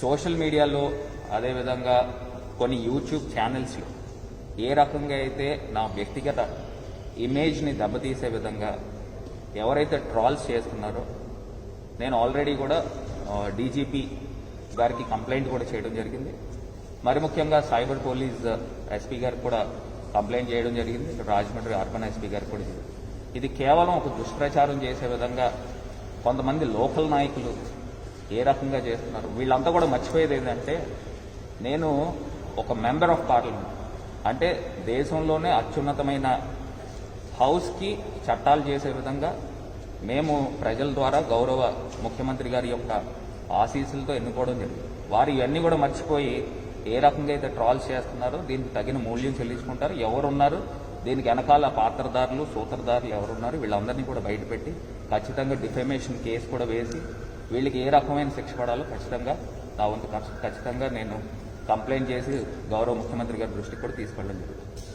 Social మీడియాలో అదేవిధంగా కొన్ని యూట్యూబ్ ఛానల్స్లో ఏ రకంగా అయితే నా వ్యక్తిగత ఇమేజ్ని దెబ్బతీసే విధంగా ఎవరైతే ట్రాల్స్ చేస్తున్నారో నేను ఆల్రెడీ కూడా డీజీపీ గారికి కంప్లైంట్ కూడా చేయడం జరిగింది. మరి ముఖ్యంగా సైబర్ పోలీస్ ఎస్పీ గారికి కూడా కంప్లైంట్ చేయడం జరిగింది. ఇక్కడ రాజమండ్రి అర్బన్ ఎస్పీ గారికి కూడా ఇది కేవలం ఒక దుష్ప్రచారం చేసే విధంగా కొంతమంది లోకల్ నాయకులు ఏ రకంగా చేస్తున్నారు? వీళ్ళంతా కూడా మర్చిపోయేది ఏంటంటే నేను ఒక మెంబర్ ఆఫ్ పార్లమెంట్. అంటే దేశంలోనే అత్యున్నతమైన హౌస్కి చట్టాలు చేసే విధంగా మేము ప్రజల ద్వారా గౌరవ ముఖ్యమంత్రి గారి యొక్క ఆశీస్సులతో ఎన్నుకోవడం జరిగింది. వారు ఇవన్నీ కూడా మర్చిపోయి ఏ రకంగా అయితే ట్రాల్స్ చేస్తున్నారో దీనికి తగిన మూల్యం చెల్లించుకుంటారు. ఎవరున్నారు? దీనికి వెనకాల పాత్రదారులు సూత్రధారులు ఎవరున్నారు? వీళ్ళందరినీ కూడా బయటపెట్టి ఖచ్చితంగా డిఫెమేషన్ కేసు కూడా వేసి వీళ్ళకి ఏ రకమైన శిక్ష పడాలో ఖచ్చితంగా నా వంతు ఖచ్చితంగా నేను కంప్లైంట్ చేసి గౌరవ ముఖ్యమంత్రి గారి దృష్టికి కూడా తీసుకెళ్ళడం జరుగుతుంది.